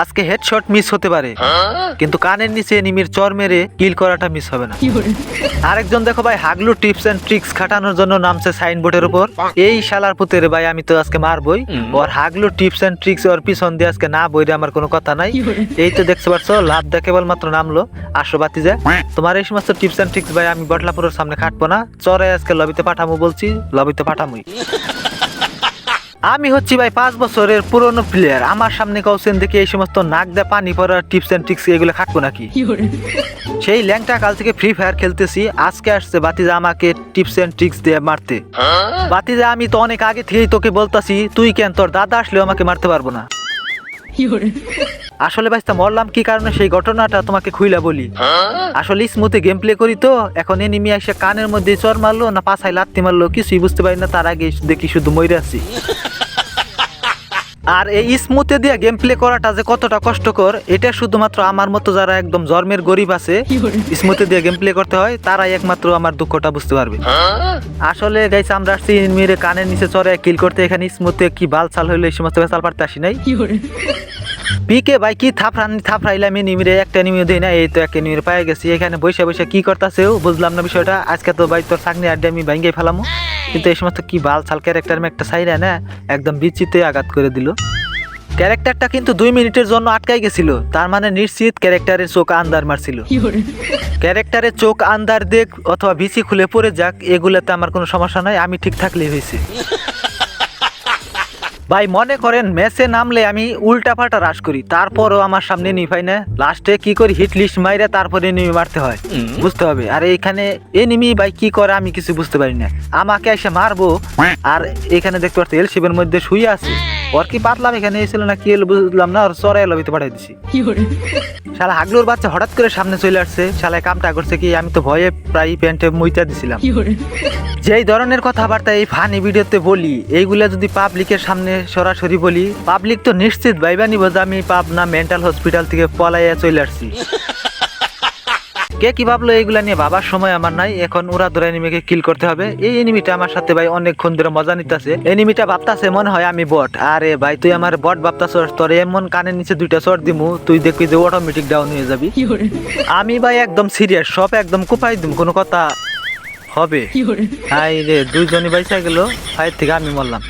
আজকে headshot miss হতে পারে। কিন্তু কানের নিচে নিমির চর মেরে কিল করাটা মিস হবে না। আরেকজন দেখো ভাই হাগলু টিপস এন্ড ট্রিক্স খাটানোর জন্য নামছে সাইনবোর্ডের উপর। এই শালার পুতের ভাই আমি তো আজকে মারবই। ওর হাগলু টিপস এন্ড ট্রিক্স ওর পিছন দিয়ে আজকে না বইরে আমার কোনো কথা নাই। এই তো দেখতে পাচ্ছ লাভ দেখে কেবলমাত্র নামলো। আসো বাতি যা। তোমার এই সমস্ত টিপস এন্ড ট্রিক্স ভাই আমি বটলাপুরের সামনে খাটবো না। চরে আজকে লবিতে পাঠামো বলছি লবিতে পাঠামুই। আমি হচ্ছি ভাই পাঁচ বছরের পুরনো প্লেয়ার আমার সামনে কাউসেন দেখে এই সমস্ত নাক দিয়ে পানি পড়ার টিপস এন্ড ট্রিক্স এগুলো খাটবো নাকি? সেই ল্যাংটা কাল থেকে ফ্রি ফায়ার খেলতেছি আজকে আসছে বাতিজা আমাকে টিপস এন্ড ট্রিক্স দিয়ে মারতে। বাতিজা আমি তো অনেক আগে থেকেই তোকে বলতাছি তুই কেন তোর দাদা আসলেও আমাকে মারতে পারব না। আসলে ভাই তা মরলাম কি কারণে? সেই ঘটনাটা তোমাকে খুইলা বলি। আসলে স্মুথে গেম প্লে করি তো এখন এনিমি এসে কানের মধ্যে চর মারলো না পাছায় লাত্তি মারলো কিছুই বুঝতে পারি না তার আগে দেখি শুধু মরে আছি। আর এই স্মুথে দিয়ে গেম প্লে করাটা যে কতটা কষ্টকর, এটা শুধুমাত্র আমার মতো যারা একদম জর্মের গরিব আছে, স্মুথে দিয়ে গেম প্লে করতে হয়, তারাই একমাত্র আমার দুঃখটা বুঝতে পারবে। আসলে গাইছে আমরা আসছি মেরে কানের নিচে চড়ে কিল করতে, এখানে স্মুথে কি বাল চাল হইল এই সমস্ত বেসাল পারতে আসি নাই। পিকে ভাই কি থাপড়ান থাপড়াইলাম নিমিরে একটা নিমিরে দেই না এই তো একটা নিমিরে পাই গেছি। এখানে বসে বসে কি করতেছেও বুঝলাম না বিষয়টা। আজকে তো ভাই তোর চাকনি আড্ডা আমি ভাঙ্গে ফেলামো। কিন্তু এই সমস্ত কি বাল ছাল ক্যারেক্টার আমি একটা সাইরা না একদম বিচিতে আঘাত করে দিল। ক্যারেক্টারটা কিন্তু দুই মিনিটের জন্য আটকাই গেছিল। তার মানে নিশ্চিত ক্যারেক্টারের চোখ আন্দার মারছিল। ক্যারেক্টারের চোখ আন্দার দেখ অথবা ভিসি খুলে পড়ে যাক এগুলোতে আমার কোনো সমস্যা নাই আমি ঠিক থাকলেই হয়েছে। ভাই মনে করেন ম্যাচে নামলে আমি উল্টা পাল্টা রাশ করি তারপরও আমার সামনে নিভাই না। লাস্টে কি করি হিট লিস্ট মাইরে তারপরে এনিমি মারতে হয় বুঝতে হবে। আর এখানে এনিমি ভাই কি করে আমি কিছু বুঝতে পারি না। আমাকে এসে মারবো আর এখানে দেখতে পাচ্ছি এল শিবের মধ্যে শুয়ে আছে। ওর কি পাতলাম এখানে এসেছিল না কি এলো বুঝলাম না ওর চড়াই লবিতে পাঠাই দিছি। শালা হাগলুর বাচ্চা হঠাৎ করে সামনে চলে আসছে শালায় কামটা করছে কি আমি তো ভয়ে প্রায় প্যান্টে মুইতা দিছিলাম। যেই ধরনের কথাবার্তা এই ফানি ভিডিওতে বলি এইগুলা যদি পাবলিকের সামনে সরাসরি বলি পাবলিক তো নিশ্চিত ভাইবা নিব যে আমি পাবনা মেন্টাল হসপিটাল থেকে পলাইয়া চলে আসছি। কে কি ভাবলো এইগুলা নিয়ে ভাবার সময় আমার নাই এখন ওরা ধরে এনিমিকে কিল করতে হবে। এই এনিমিটা আমার সাথে ভাই অনেকক্ষণ ধরে মজা নিতেছে। এনিমিটা ভাবতাছে মনে হয় আমি বট আরে ভাই তুই আমার বট ভাবতাছস তোর এমন কানের নিচে দুইটা শট দিমু তুই দেখবি যে অটোমেটিক ডাউন হয়ে যাবি। আমি ভাই একদম সিরিয়াস সব একদম কুপাই দিম কোনো কথা হবে। হাই রে দুইজনই বাইসা গেল ফাইট থেকে আমি মরলাম।